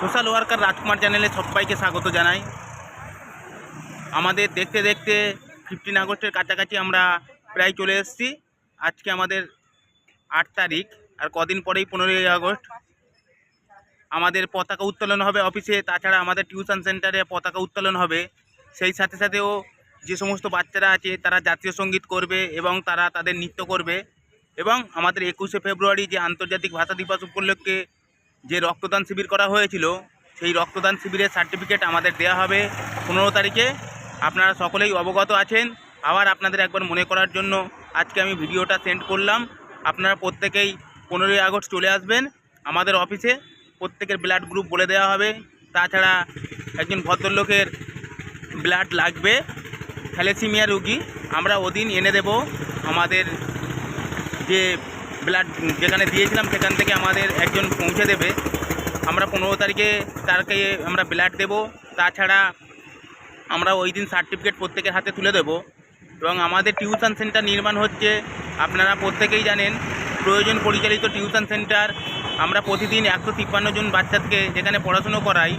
Social worker রাজকুমার চ্যানেলে সবাইকে স্বাগত জানাই। আমাদের দেখতে দেখতে ফিফটিন আগস্টের কাছাকাছি আমরা প্রায় চলে এসেছি। আজকে আমাদের আট তারিখ, আর কদিন পরেই পনেরোই আগস্ট। আমাদের পতাকা উত্তোলন হবে অফিসে, তাছাড়া আমাদের টিউশন সেন্টারে পতাকা উত্তোলন হবে। সেই সাথে সাথেও যে সমস্ত বাচ্চারা আছে, তারা জাতীয় সংগীত করবে এবং তারা তাদের নৃত্য করবে। এবং আমাদের একুশে ফেব্রুয়ারি যে আন্তর্জাতিক ভাষা দিবস উপলক্ষে যে রক্তদান শিবির করা হয়েছিল, সেই রক্তদান শিবিরের সার্টিফিকেট আমাদের দেওয়া হবে পনেরো তারিখে। আপনারা সকলেই অবগত আছেন। আবার আপনাদের একবার মনে করার জন্য আজকে আমি ভিডিওটা সেন্ড করলাম। আপনারা প্রত্যেকেই পনেরোই আগস্ট চলে আসবেন আমাদের অফিসে। প্রত্যেকের ব্লাড গ্রুপ বলে দেওয়া হবে। তাছাড়া একজন ভদ্রলোকের ব্লাড লাগবে। থ্যালেসিমিয়া রুগী। আমরা ওদিন এনে দেব আমাদের যে ব্লাড যেখানে দিয়েছিলাম, সেখান থেকে আমাদের একজন পৌঁছে দেবে। আমরা পনেরো তারিখে তারকে আমরা ব্লাড দেব। তাছাড়া আমরা ওই দিন সার্টিফিকেট প্রত্যেকের হাতে তুলে দেব। এবং আমাদের টিউশন সেন্টার নির্মাণ হচ্ছে, আপনারা প্রত্যেকেই জানেন, প্রয়োজন পরিচালিত টিউশন সেন্টার আমরা প্রতিদিন একশো তিপ্পান্ন জন বাচ্চাকে যেখানে পড়াশুনো করাই